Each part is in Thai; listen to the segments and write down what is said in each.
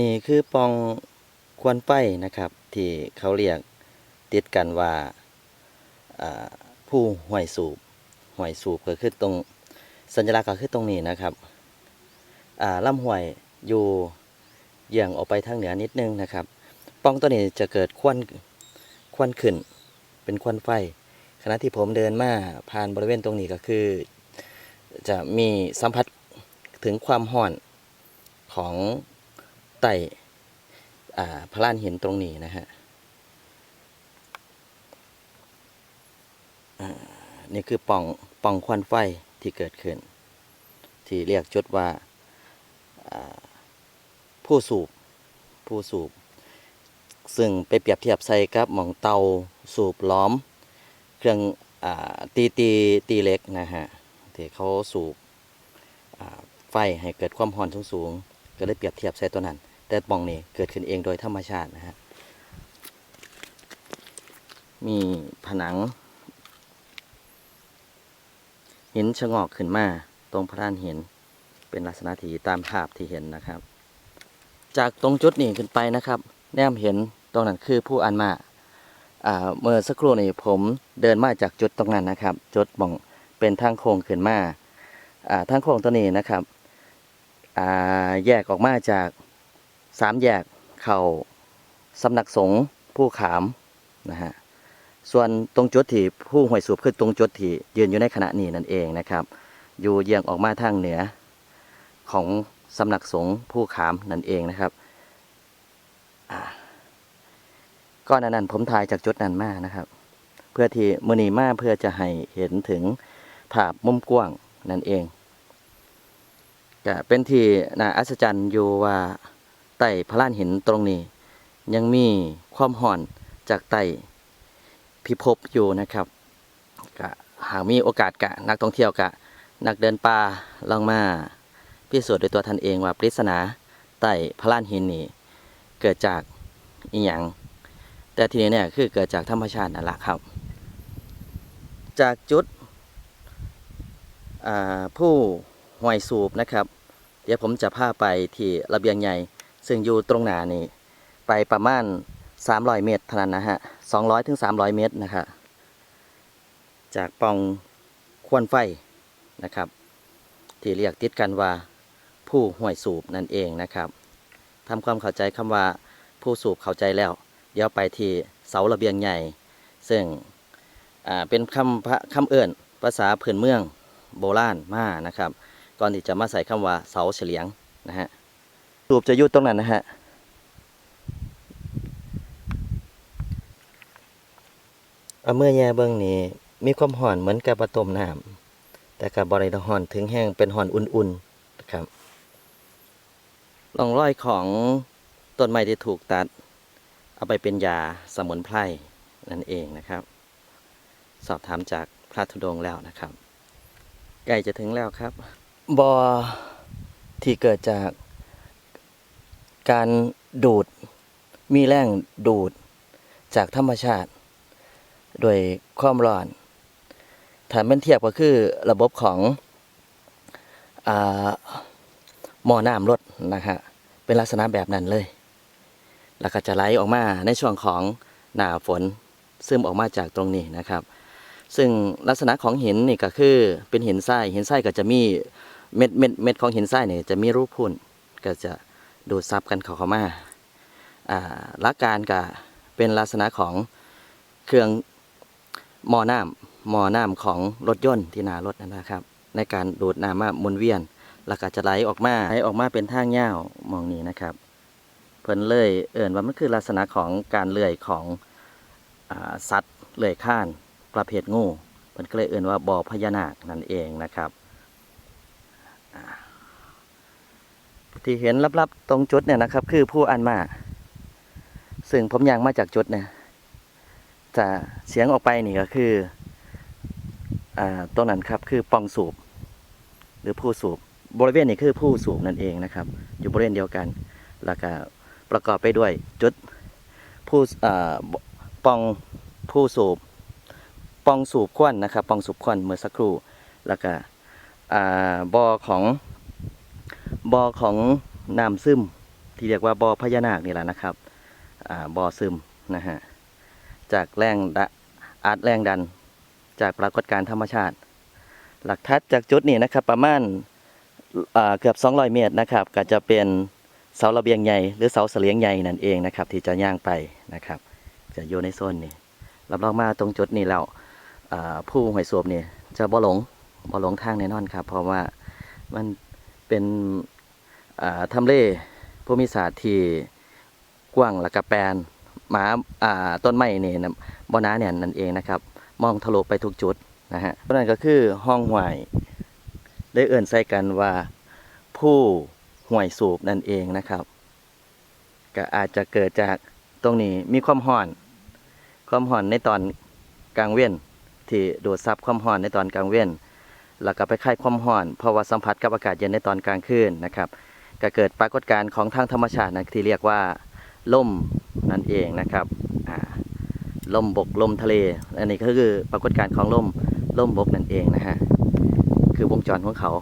นี่คือปองควันไฟนะครับ ที่เขาเรียกติดกันว่าผู้ห่วยสูบห่วยสูบก็คือตรงสัญลักษณ์ก็คือตรงนี้นะครับอ่าลำห้วยอยู่เยี่ยงออกไปทางเหนือนิดนึงนะครับปองตัวนี้จะเกิดควันควันขึ้น เป็นควันไฟขณะที่ผมเดินมาผ่านบริเวณตรงนี้ก็คือ จะมีสัมผัสถึงความห่อนของ ไต่อ่าพระลานหินตรงนี้นะฮะนี่คือป่องป่องควันไฟที่เกิดขึ้น ที่เรียกจุดว่าอ่าผู้สูบผู้สูบ ซึ่งไปเปรียบเทียบใส่กับหม่องเตาสูบล้อม เครื่องอตีตีตีเล็กนะฮะที่เขาสูบไฟให้เกิดความร้อนสูงๆก็เลยเปรียบเทียบใส่ตัวนั้น แต่ป่องนี้เกิดขึ้นเองโดยธรรมชาตินะฮะ มีผนัง หินชะงอกขึ้นมาตรงพระด้านหินเป็นลักษณะที่ตามภาพที่เห็นนะครับ จากตรงจุดนี้ขึ้นไปนะครับ แนมเห็นตรงนั้นคือผู้อันมาอ่าเมื่อสักครู่นี้ผมเดินมาจากจุดตรงนั้นนะครับ จุดมองเป็นทางโค้งขึ้นมาอ่าทางโค้งตัวนี้นะครับอ่าแยกออกมาจาก สามแยกเข่าสำนักสงฆ์ผู้ขามนะฮะส่วนตรงจุดที่ผู้ห่วยสูบคือตรงจุดที่ยืนอยู่ในขณะนี้นั่นเองนะครับ อยู่เยียงออกมาทางเหนือของสำนักสงฆ์ผู้ขามนั่นเองนะครับก่อนนั้นผมถ่ายจากจุดนั้นมานะครับ เพื่อที่มือนีมาเพื่อจะให้เห็นถึงภาพมุมกว้างนั่นเองก็เป็นที่น่าอัศจรรย์อยู่ว่า ต่พระลานหินตรงนี้ ยังมีความห่อนจากไต่พิภพอยู่นะครับก็หากมีโอกาสกะนักท่องเที่ยวกะ นักเดินป่าลองมาพิสูจน์ด้วยตัวท่านเองว่าปริศนาไต่พระลานหินนี้เกิดจากอีหยังแต่ทีนี้เนี่ยคือเกิดจากธรรมชาตินั่นแหละครับ จากจุดผู้ห่วยสูบนะครับ เดี๋ยวผมจะพาไปที่ระเบียงใหญ่ ซึ่งอยู่ตรงหน้านี่ไปประมาณ 300 เมตรเท่านั้นนะฮะ200ถึง300 เมตรนะครับจากปองควนไฟนะครับ ที่เรียกติดกันว่าผู้ห่วยสูบนั่นเองนะครับทำความเข้าใจคำว่าผู้สูบเข้าใจแล้ว เดี๋ยวไปที่เสาระเบียงใหญ่ ซึ่งเป็นคำพระคำเอื่นภาษาพื้นเมืองโบราณมานะครับ ก่อนที่จะมาใส่คำว่าเสาเฉลียงนะฮะ รูปจะยู่ตรงนั้นนะฮะ เอาเมื่อแย่เบิ้องนี้ มีความห่อนเหมือนกับปลาต้มน้ำแต่กับบริห่อนถึงแห้งเป็นห่อนอุ่นๆนะครับร่องร้อยของต้นไม้ที่ถูกตัด เอาไปเป็นยาสมุนไพรนั่นเองนะครับ สอบถามจากพระธุดงค์แล้วนะครับ ใกล้จะถึงแล้วครับบอที่เกิดจาก การดูดมีแรงดูดจากธรรมชาติ โดยความร้อนถ้าเป็นเทียบก็คือระบบของอหม้อน้ำรถนะฮะเป็นลักษณะแบบนั้นเลย แล้วก็จะไหลออกมาในช่วงของหน้าฝนซึมออกมาจากตรงนี้นะครับ ซึ่งลักษณะของหินนี่ก็คือเป็นหินทรายหินทรายก็จะมีเม็ดเม็ดเม็ดของหินทรายเนี่ยจะมีรูปพุ่นก็จะ ดูดซับกันเข้าเข้ามาอ่าหลักการก็เป็นลักษณะของเครื่องหม้อน้ำหม้อน้ำของรถยนต์ที่หนารถนะครับ ในการดูดน้ำมาหมุนเวียน แล้วก็จะไหลออกมาไหลออกมาเป็นทางยาวมองนี้นะครับเพิ่นเลยเอิ่นว่ามันคือลักษณะของการเลื่อยของสัตว์เลื่อยข้านประเภทงูเพิ่นก็เลยเอิ่นว่าบ่อพญานาคนั่นเองนะครับ ที่เห็นลับๆตรงจุดเนี่ยนะครับ คือผู้อันมาซึ่งผมยางมาจากจุดเนี่ยจะเสียงออกไปนี่ก็คืออ่าตรงนั้นครับคือปองสูบ หรือผู้สูบบริเวณนี้คือผู้สูบนั่นเองนะครับ อยู่บริเวณเดียวกัน แล้วก็ประกอบไปด้วยจุดผู้อ่าปองผู้สูบปองสูบควันนะครับปองสูบควันเมื่อสักครู่แล้วก็อ่าบอของ บอของน้ำซึม ที่เรียกว่าบ่อพญานาคนี่แหละนะครับอ่าบ่อซึมนะฮะจากแรงดอาจแรงดัน จากปรากฏการณ์ธรรมชาติ หลักทัดจากจุดนี้นะครับประมาณเกือบ 200 เมตรนะครับก็จะเป็นเสาระเบียงใหญ่หรือเสาเสลียงใหญ่นั่นเองนะครับที่จะย่างไปนะครับ จะอยู่ในโซนนี้รับรองมาตรงจุดนี้แล้วอ่าผู้หอยสวบนี่จะบ่หลงบ่หลงทางแน่นอนครับ เพราะว่ามันเป็น ทำเลภูมิศาสตร์ที่กว้างและกแปลนหมาาต้นไม้นี่นะบ่หนาเนี่ยนั่นเองนะครับ มองทะลุไปทุกจุดนะฮะเพราะนั้นก็คือห้องหวยได้เอื่นใส่กันว่าผู้ห่วยสูบนั่นเองนะครับ ก็อาจจะเกิดจากตรงนี้มีความห่อน ความห่อนในตอนกลางเว้นที่ดูดซับความห่อนในตอนกลางเว้นแล้วก็ไปคายความห่อนเพราะว่าสัมผัสกับอากาศเย็นในตอนกลางคืนนะครับ ก็เกิดปรากฏการณ์ของทางธรรมชาตินะที่เรียกว่าล่มนั่นเองนะครับอ่มบกล่มทะเล อันนี้ก็คือปรากฏการณ์ของล่มล่มบกนั่นเองนะฮะคือวงจรของเขา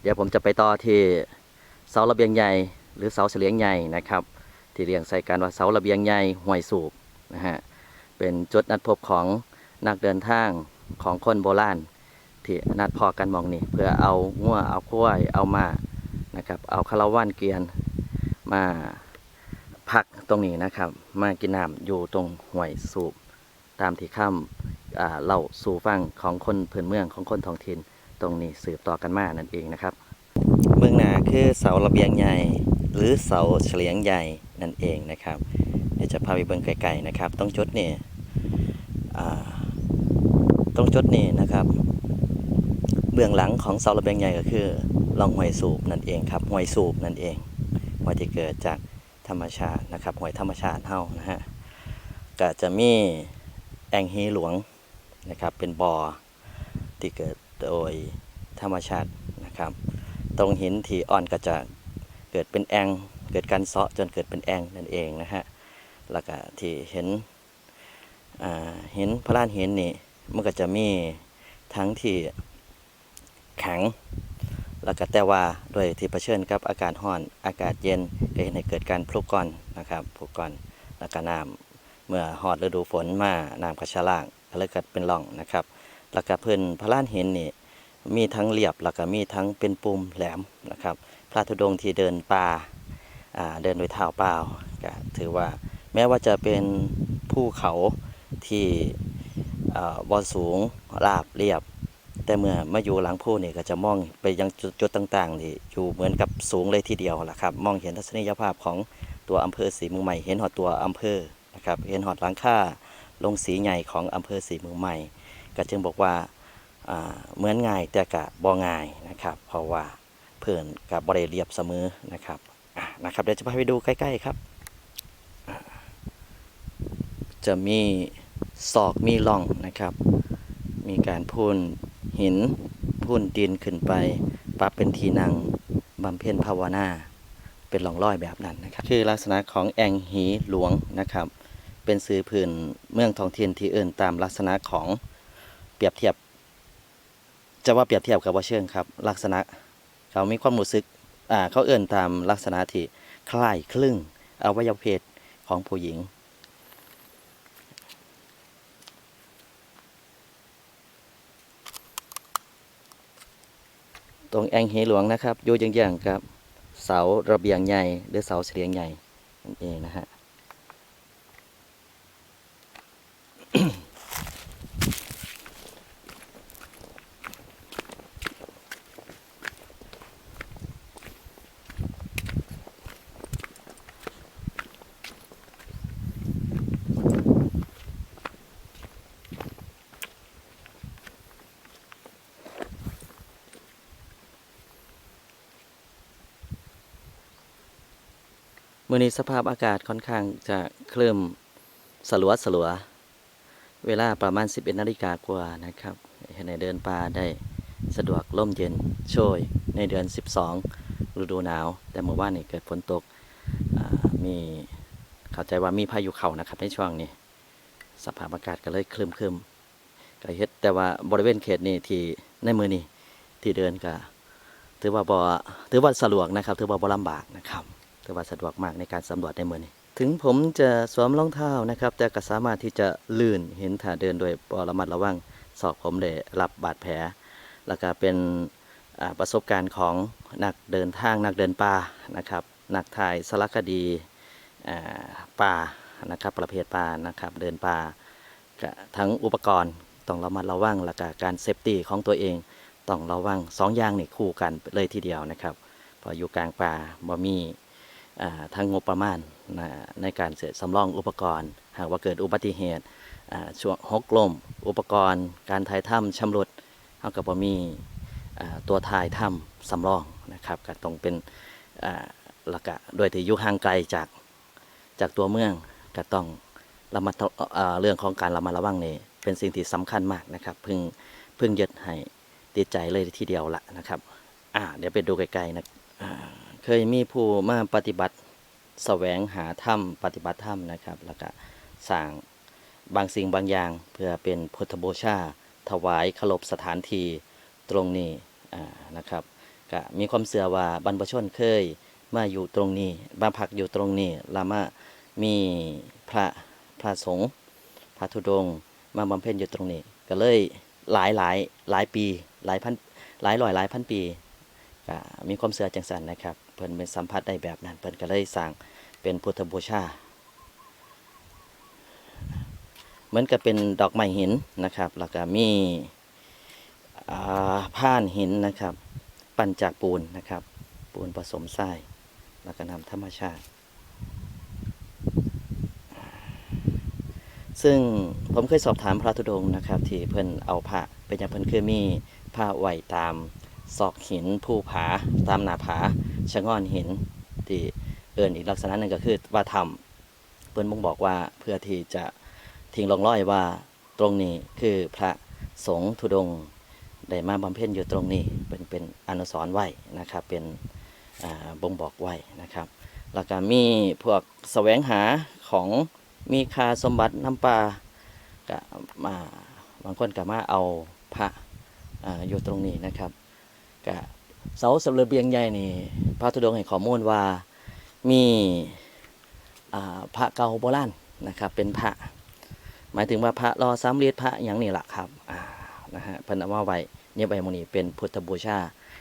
เดี๋ยวผมจะไปต่อที่เสาระเบียงใหญ่หรือเสาเฉลียงใหญ่นะครับ ที่เรียงใส่กันว่าเสาระเบียงใหญ่ห่วยสูบนะฮะเป็นจุดนัดพบของนักเดินทางของคนโบราณ ที่นัดพอกันมองนี่เพื่อเอางัวเอาควายเอามานะครับ เอาคาราวานเกียนมาพักตรงนี้นะครับ มากินน้ำอยู่ตรงห้วยสูบตามที่ข้ามอ่าเล่าสู่ฟังของคนพื้นเมืองของคนท้องถิ่นตรงนี้สืบต่อกันมานั่นเองนะครับ เบื้องหน้าคือเสาระเบียงใหญ่ หรือเสาเฉลียงใหญ่นั่นเองนะครับ เดี๋ยวจะพาไปเบิ่งไกลๆนะครับตรงจุดนี่อ่าตรงจุดนี้นะครับ เบื้องหลังของเสาระเบียงใหญ่ก็คือลองห้วยสูบนั่นเองครับห้วยสูบนั่นเองห้วยที่เกิดจากธรรมชาตินะครับห้วยธรรมชาติเฮานะฮะก็จะมีแองฮีหลวงนะครับเป็นบ่อที่เกิดโดยธรรมชาตินะครับ ตรงหินที่อ่อนก็จะเกิดเป็นแองเกิดการเซาะจนเกิดเป็นแองนั่นเองนะฮะแล้วก็ที่เห็นอ่าเห็นพระลานเห็นนี่มันก็จะมีทั้งที่ แข็ง แล้วก็แต่ว่าด้วยที่เผชิญกับอากาศร้อนอากาศเย็นก็เห็นให้เกิดการพลุกก่อนนะครับพลุกก่อนแล้วก็น้ำเมื่อฮอดฤดูฝนมาน้ำกระชะล่างก็เลยเกิดเป็นร่องนะครับ แล้วก็เพิ่นพระล้านเห็นนี่มีทั้งเรียบแล้วก็มีทั้งเป็นปุ่มแหลมนะครับ พระธุดงค์ที่เดินป่าเดินด้วยเท้าเปล่าก็ถือว่าแม้ว่าจะเป็นภูเขาที่อ่าบ่สูงราบเรียบ แต่เมื่อมาอยู่หลังผู้นี่ก็จะมองไปยังจุดจดต่างๆนี่อยู่เหมือนกับสูงเลยทีเดียวล่ะครับ มองเห็นทัศนียภาพของตัวอำเภอสีเมืองใหม่ เห็นหอดตัวอำเภอนะครับเห็นหอดหลังค่าลงสีใหญ่ของอำเภอสีเมืองใหม่ ก็จึงบอกว่าเหมือนง่ายแต่กะบ่ง่ายนะครับเพราะว่าเพื่อนกับบริเรียบเสมอนะครับะนะครับเดี๋ยวจะพาไปดูใกล้ ๆครับ จะมีศอกมีร่องนะครับ มีการพูน หินพูนดินขึ้นไปปรับเป็นทีนังบำเพ็ญภาวนา เป็นหลองร้อยแบบนั้นนะครับ คือลักษณะของแองหีหลวงนะครับ เป็นสื่อพื้นเมืองท้องถิ่นที่เอื่นตามลักษณะของเปรียบเทียบ จะว่าเปรียบเทียบกับว่าเชิงครับ ลักษณะเขามีความรู้สึกอ่าเขาเอื่นตามลักษณะที่คล้ายคลึงอวัยวะเพศของผู้หญิง รงแองเฮหลวงนะครับอยู่อย่างๆกับเสาระเบียงใหญ่หรือเสาเสลียงใหญ่นั่นเองนะฮะ มื่อนี้สภาพอากาศค่อนข้างจะเคลื่มสลัวสลัว เวลาประมาณ 11นาฬิกากว่านะครับให้ในเดินป่าได้สะดวกร่มเย็นโชยในเดือน 12 ฤดูหนาว แต่เมื่อวานนี่เกิดฝนตกมีเข้าใจว่ามีพายุเข้านะครับในช่วงนี้ สภาพอากาศก็เลยคลึมคลึมก็เฮ็ดแต่ว่าบริเวณเขตนี้ที่ในมือนี้ที่ที่เดินก็ถือว่าบ่ถือว่าสะดวกนะครับ ถือว่าบ่ลำบากนะครับ ถือว่าสะดวกมากในการสำรวจในเมืองนี้ถึงผมจะสวมรองเท้านะครับ แต่ก็สามารถที่จะลื่นเห็นถ้าเดินโดยบ่ระมัดระวังศอกผมได้รับบาดแผล แล้วก็เป็นประสบการณ์ของนักเดินทางนักเดินป่านะครับ นักถ่ายสารคดีป่านะครับ ประเภทป่านะครับ เดินป่าทั้งอุปกรณ์ต้องระมัดระวังแล้วก็การเซฟตี้ของตัวเองต้องระวังสองอย่างนี่คู่กันเลยทีเดียวนะครับ พออยู่กลางป่าบ่มี ทั้งงบประมาณนะในการเสียสำรองอุปกรณ์ หากว่าเกิดอุบัติเหตุช่วงหกลม อุปกรณ์ การถ่ายถ้ำชำรุดเท่ากับบ่มีตัวถ่ายถ้ำสำรองนะครับก็ต้องเป็นอ่าและกะโดยที่อยู่ห่างไกลจากจากตัวเมืองก็ต้องระมัดเรื่องของการระมัดระวังนี่เป็นสิ่งที่สำคัญมากนะครับพึ่งพึ่งยึดให้ติดใจเลยทีเดียวละนะครับ อ่า เดี๋ยวไปดูไกลๆนะ เคยมีผู้มาปฏิบัติแสวงหาถ้ำปฏิบัติถ้ำนะครับ แล้วก็สร้างบางสิ่งบางอย่าง เพื่อเป็นพุทธบูชา ถวายเคารพสถานที่ตรงนี้นะครับก็มีความเสื่อว่าบรรพชนเคยมาอยู่ตรงนี้มาพักอยู่ตรงนี้ล้วมามีพระพระสงฆ์พระธุดงมาบำเพ็ญอยู่ตรงนี้ ก็เลยหลายหลายหลายปีหลายพันหลายร้อยหลายพันปีก็มีความเสื่อจังสันนะครับ เพิ่นเป็นสัมผัสได้แบบนั้น เพิ่นก็เลยสร้างเป็นพุทธบูชาเหมือนกับเป็นดอกไม้หินนะครับ แล้วก็มีผ่านหินนะครับ ปั่นจากปูนนะครับ ปูนผสมทราย แล้วก็นำธรรมชาติ ซึ่งผมเคยสอบถามพระธุดงค์นะครับ ที่เพิ่นเอาผ้าเป็นอย่างเพิ่นคือมีผ้าไหวตาม ซอกหินภูผาตามหน้าผาชะง่อนหินที่เอื่นอีกลักษณะหนึ่งก็คือว่าทำเพิ่อนบ่งบอกว่าเพื่อที่จะทิ้งร่องร้อยว่าตรงนี้คือพระสงฆ์ธุดงได้มาบำเพ็ญอยู่ตรงนี้เป็นเป็นอนุสรณ์ไว้นะครับเป็นบ่งบอกไว้นะครับแล้วก็มีพวกแสวงหาของมีคาสมบัติน้ำปลาก็มาบางคนก็มาเอาพระออยู่ตรงนี้นะครับ ก็เสาสำเระเบียงใหญ่นี่พระธุดงค์ให้ข้อมูลว่ามีพระเก่าโบราณนะครับ เป็นพระ หมายถึงว่าพระรอสามเลียดพระอย่างนี้แหละครับนะฮะพิ่นเอามาไว้เนี่ยใบมณีเป็นพุทธบูชา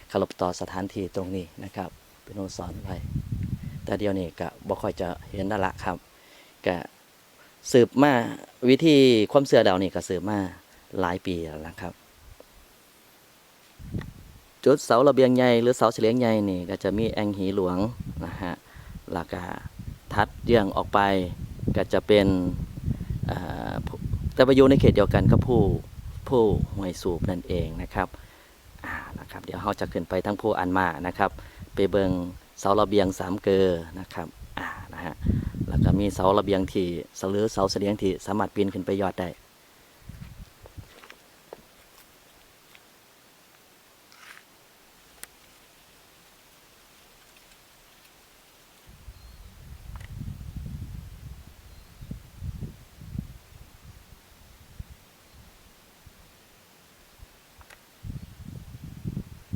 เคารพต่อสถานที่ตรงนี้นะครับ เป็นอสรณ์ไว้แต่เดียวนี้ก็บ่ค่อยจะเห็นนั่นละครับก็สืบมาวิธีความเสื่อเดานี่ก็สืบมาหลายปีแล้วนะครับ จุดเสาระเบียงใหญ่หรือเสาเฉลียงใหญ่นี่ก็จะมีแองหีหลวงนะฮะแล้วก็ทัดเยื่องออกไปก็จะเป็นแต่ไปอยู่ในเขตเดียวกันกับผู้ผู้ห่วยสูบนั่นเองนะครับอ่านะครับ เดี๋ยวเราจะขึ้นไปทั้งผู้อันมานะครับ ไปเบิงเสาระเบียงสามเกอนะครับอ่านะฮะแล้วก็มีเสาระเบียงที่เสาหรือเสาเสลียงที่สามารถปีนขึ้นไปยอดได้